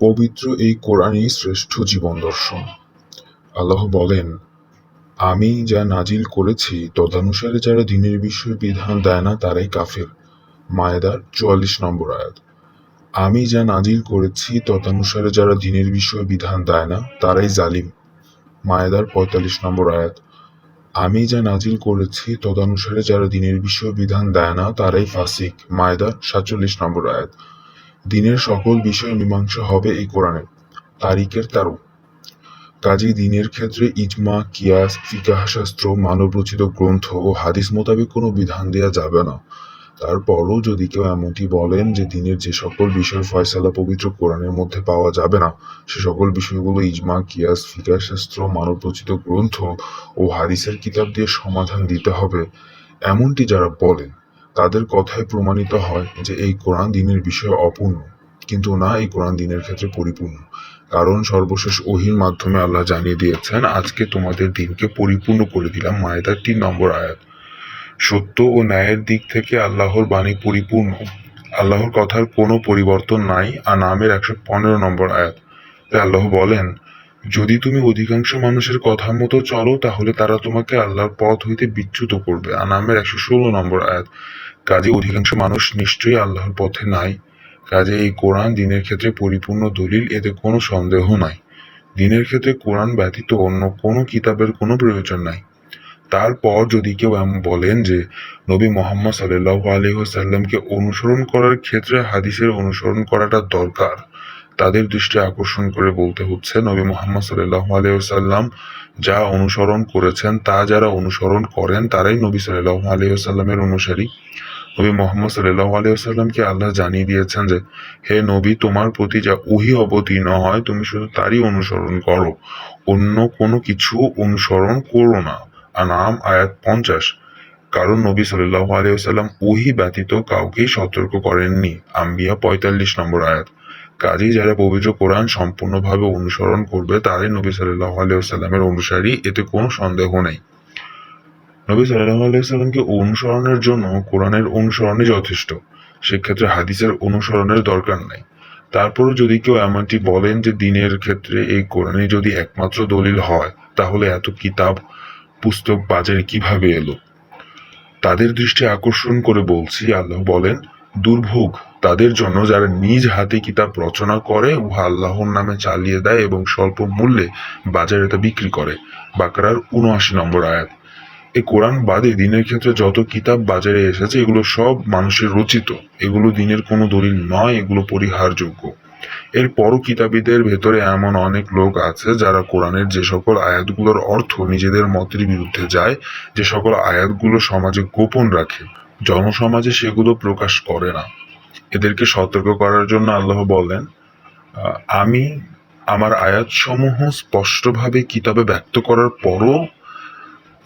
পবিত্র এই কোরআনই শ্রেষ্ঠ জীবন দর্শন। আল্লাহ বলেন, আমি যা নাজিল করেছি, তদানুসারে যারা দিনের বিষয়ে বিধান দেয় না, তারাই কাফের। মায়েদার চুয়াল্লিশ নম্বর আয়াত। আমি যা নাজিল করেছি, তদানুসারে যারা দিনের বিষয়ে বিধান দেয় না, তারাই জালিম। মায়েদার পঁয়তাল্লিশ নম্বর আয়াত। আমি যা নাজিল করেছি, তদানুসারে যারা দিনের বিষয়ে বিধান দেয় না, তারাই ফাসিক। মায়েদার সাতচল্লিশ নম্বর আয়াত। দিনের সকল বিষয় মীমাংসা হবে এই কোরআনে। তারিখের তেরো কাজী দিনের ক্ষেত্রে ইজমা, কিয়াস, ফিকাহ, শাস্ত্র, মানবরচিত গ্রন্থ ও হাদিস মোতাবেক কোনো বিধান দেওয়া যাবে না। তারপরও যদি কেউ এমনটি বলেন যে দিনের যে সকল বিষয় ফয়সালা পবিত্র কোরআনের মধ্যে পাওয়া যাবে না, সে সকল বিষয়গুলো ইজমা, কিয়াস, ফিকাহ, শাস্ত্র, মানবরচিত গ্রন্থ ও হাদিসের কিতাব দিয়ে সমাধান দিতে হবে, এমনটি যারা বলেন। তাদের কথায় প্রমাণিত হয় যে এই কোরআন দিনের বিষয়ে অপূর্ণ, কিন্তু না, এই কোরআন দিনের ক্ষেত্রে পরিপূর্ণ। কারণ সর্বশেষ ওহির মাধ্যমে আল্লাহ জানিয়ে দিয়েছেন, আজকে তোমাদের দিনকে পরিপূর্ণ করে দিলাম মায়েদার তিন নম্বর আয়াত। সত্য ও ন্যায়ের দিক থেকে আল্লাহর বাণী পরিপূর্ণ। আল্লাহর কথার কোনো পরিবর্তন নাই, আর নামের একশো পনেরো নম্বর আয়াত। আল্লাহ বলেন যদি তুমি অধিকাংশ মানুষের কথা মতো চলো, তাহলে তারা তোমাকে আল্লাহর পথ হইতে বিচ্যুত করবে। আনামের একশো ষোলো নম্বর আয়াত। কাজে অধিকাংশ মানুষ নিশ্চয়ই আল্লাহর পথে নাই। কাজে এই কোরআন দিনের ক্ষেত্রে পরিপূর্ণ দলিল, এতে কোনো সন্দেহ নাই। দিনের ক্ষেত্রে কোরআন ব্যতীত অন্য কোনো কিতাবের কোনো প্রয়োজন নাই। তারপর যদি কেউ বলেন যে, নবী মোহাম্মদ সাল্লাহ আলহিহাসাল্লামকে অনুসরণ করার ক্ষেত্রে হাদিসের অনুসরণ করাটা দরকার তাদের দৃষ্টি আকর্ষণ করে বলতে হচ্ছে, নবী মোহাম্মদ সাল্লাহ আলহিহাসাল্লাম যা অনুসরণ করেছেন, তা যারা অনুসরণ করেন, তারাই নবী সাল্লাহ আলহিহাসাল্লামের অনুসারী। নবী মোহাম্মদ সাল্লাহ আলিয়াল্লামকে আল্লাহ জানিয়ে দিয়েছেন যে, হে নবী, তোমার প্রতি যা উহি অবতীর্ণ হয়, তুমি শুধু তারই অনুসরণ করো, অন্য কোনো কিছু অনুসরণ করো না। আনাম, আয়াত পঞ্চাশ। কারণ নবী সাল্লাহ আলিয়াল্লাম ওহি ব্যতীত কাউকেই সতর্ক করেননি। আম্বিয়া পঁয়তাল্লিশ নম্বর আয়াত। কাজেই যারা পবিত্র কোরআন সম্পূর্ণভাবে অনুসরণ করবে, তারাই নবী সাল্লাহ আলিয়াল্লামের অনুসারী। এতে কোনো সন্দেহ নেই। নবী সাল্লাহ আলাইসাল্লামকে অনুসরণের জন্য কোরআনের অনুসরণই যথেষ্ট। সেক্ষেত্রে হাদিসের অনুসরণের দরকার নাই। তারপরও যদি কেউ এমনটি বলেন যে দিনের ক্ষেত্রে এই কোরআনে যদি একমাত্র দলিল হয়, তাহলে এত কিতাব পুস্তক বাজারে কীভাবে এলো? তাদের দৃষ্টি আকর্ষণ করে বলছি, আল্লাহ বলেন দুর্ভোগ। তাদের জন্য যারা নিজ হাতে কিতাব রচনা করে, উহা আল্লাহর নামে চালিয়ে দেয় এবং স্বল্প মূল্যে বাজারে তা বিক্রি করে। বাকরার উনআশি নম্বর আয়াত। এই কোরআন বাদে দিনের ক্ষেত্রে যত কিতাব বাজারে এসেছে, এগুলো সব মানুষের রচিত। এগুলো দিনের কোনো দলিল নয়, এগুলো পরিহারযোগ্য। এর এরপরও কিতাবীদের ভেতরে এমন অনেক লোক আছে যারা কোরআনের যে সকল আয়াতগুলোর অর্থ নিজেদের মতের বিরুদ্ধে যায়, যে সকল আয়াতগুলো সমাজে গোপন রাখে। জনসমাজে সেগুলো প্রকাশ করে না। এদেরকে সতর্ক করার জন্য আল্লাহ বলেন আমি আমার আয়াতসমূহ স্পষ্টভাবে কিতাবে ব্যক্ত করার পরও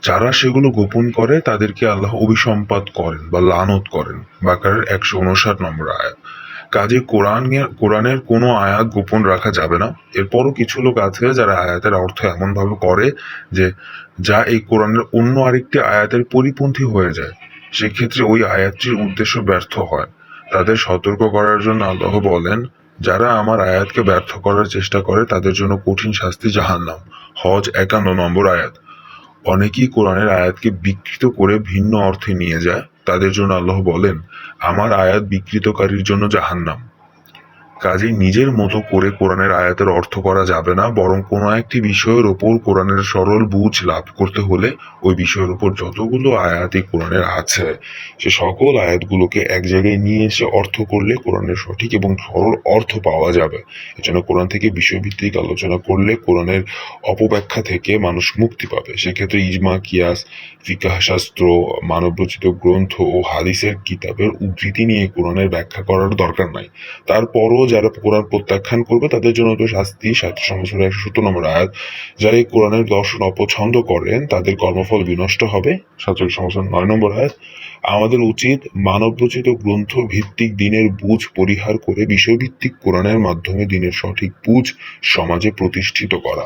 যারা সেগুলো গোপন করে, তাদেরকে আল্লাহ অভিসম্পাদ করেন বা লানত করেন। বাকারের একশো উনষাট নম্বর আয়াত। কাজে কোরআন কোরআনের কোনো আয়াত গোপন রাখা যাবে না। এরপরও কিছু লোক আছে যারা আয়াতের অর্থ এমনভাবে করে যে, যা এই কোরআনের অন্য আরেকটি আয়াতের পরিপন্থী হয়ে যায়। সেক্ষেত্রে ওই আয়াতটির উদ্দেশ্য ব্যর্থ হয়। তাদের সতর্ক করার জন্য আল্লাহ বলেন, যারা আমার আয়াতকে ব্যর্থ করার চেষ্টা করে, তাদের জন্য কঠিন শাস্তি জাহান্নাম। হজ একান্ন নম্বর আয়াত। অনেকেই কোরআনের আয়াতকে বিকৃত করে ভিন্ন অর্থে নিয়ে যায়। তাদের জন্য আল্লাহ বলেন, আমার আয়াত বিকৃতকারীর জন্য জাহান্নাম। কাজেই নিজের মতো করে কোরআনের আয়াতের অর্থ করা যাবে না, বরং কোনো একটি বিষয়ের ওপর কোরআনের সরল বুঝ লাভ করতে হলে ওই বিষয়ের উপর যতগুলো আয়াতই কোরআনের আছে, সে সকল আয়াতগুলোকে এক জায়গায় নিয়ে এসে অর্থ করলে কোরআনের সঠিক এবং সরল অর্থ পাওয়া যাবে। এজন্য কোরআন থেকে বিষয়ভিত্তিক আলোচনা করলে কোরআনের অপব্যাখ্যা থেকে মানুষ মুক্তি পাবে। সেক্ষেত্রে ইজমা, কিয়াস, ফিকাহ শাস্ত্র, মানবরচিত গ্রন্থ ও হাদিসের কিতাবের উদ্ধৃতি নিয়ে কোরআনের ব্যাখ্যা করার দরকার নাই। তারপরও যারা কোরআন প্রত্যাখ্যান করবে, তাদের জন্য তো শাস্তি, সাত সংসদের একশো সত্তর নম্বর আয়াত। যারা এই কোরআনের দর্শন অপছন্দ করেন, তাদের কর্মফল বিনষ্ট হবে। সাতচল্লিশ সংসদ নয় নম্বর আয়াত। আমাদের উচিত মানবরচিত গ্রন্থ ভিত্তিক দিনের বুঝ পরিহার করে বিষয়ভিত্তিক কোরআনের মাধ্যমে দিনের সঠিক বুঝ সমাজে প্রতিষ্ঠিত করা।